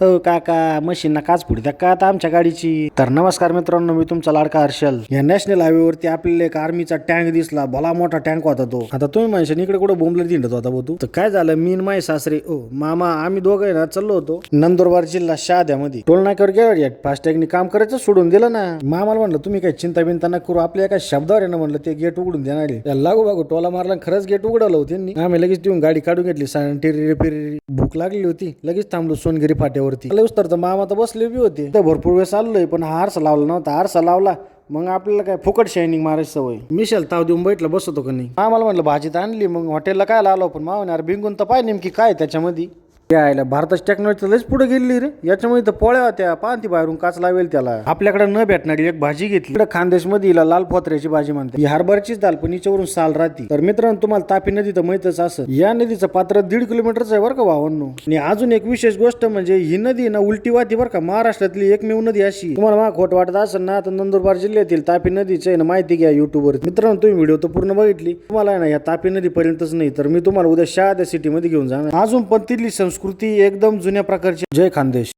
हो काका मशीनना काच फुटत्या का आता आमच्या गाडीची? तर नमस्कार मित्रांनो मी तुमचा लाडका हर्षल. या नॅशनल हायवेवरती आपल्याला एक आर्मीचा टँक दिसला. भला मोठा टँक होता तो. आता तुम्ही म्हणशान इकडे कुठे बोंबलत दिंडत होता भाऊ तू? तर काय झालं? मी माय सासरे ओ मामा आम्ही दोघं ना चाललो होतो. नंदुरबार जिल्हा शहाद्यामध्ये. टोल नाक्यावर गेलो फास्टॅगनी काम करायचं सोडून दिलं ना. मामाला म्हणलं तुम्ही काही चिंता बिंता न करू. आपल्या एका शब्दावर आहे ना म्हणलं ते गेट उघडून देणार त्याला लागू बागू टोला मारला खरंच गेट उघडवलं होती आम्ही लगेच देऊन गाडी काढून घेतली. सा- टिरी भूक लागली होती. लगेच थांबलो सोनगिरी फाट्यावर. फाट्यावरती लगेच तर मामा तर बसले बी होते. तर भरपूर वेळ चाललोय पण हा आरसा लावला नव्हता. आरसा लावला मग आपल्याला काय फुकट शायनिंग मारायची सवय. मिशेल ताव देऊन बैठला बसतो का नाही? आम्हाला म्हटलं भाजी तर आणली मग हॉटेलला काय लावलो पण मावणार यार भिंगून तर पाय नेमकी काय त्याच्यामध्ये? यायला भारताची टेक्नॉलॉजी लयच पुढे गेली रे. याच्यामुळे तर पोळ्या होत्या पाहती बाहेरून काच लावेल त्याला. आपल्याकडे न भेटणारी एक भाजी घेतली. इकडे खानदेशमध्ये हिला लाल फोत्र्याची भाजी म्हणते ही हरभरचीच दाल पण हिच्यावरून साल राहते. तर मित्रांनो तुम्हाला तापी नदी तर माहितच असं या नदीचं पात्र दीड किलोमीटरच आहे बरं का भावांनो. आणि अजून एक विशेष गोष्ट म्हणजे ही नदी ना उलटी वाहती बरं का. महाराष्ट्रातली एकमेव नदी अशी. तुम्हाला मला खोट वाटत असेल ना तर नंदुरबार जिल्ह्यातील तापी नदीचं आहे ना माहिती घ्या युट्यूबवर मित्रांनो तुम्ही व्हिडिओ तर पूर्ण बघितली. तुम्हाला आहे ना या तापी नदीपर्यंतच नाही तर मी तुम्हाला उद्या शहाद्या सिटीमध्ये घेऊन जाणार. अजून पण तिथली संस्कृती एकदम जुन्या प्रकारची. जय खानदेश.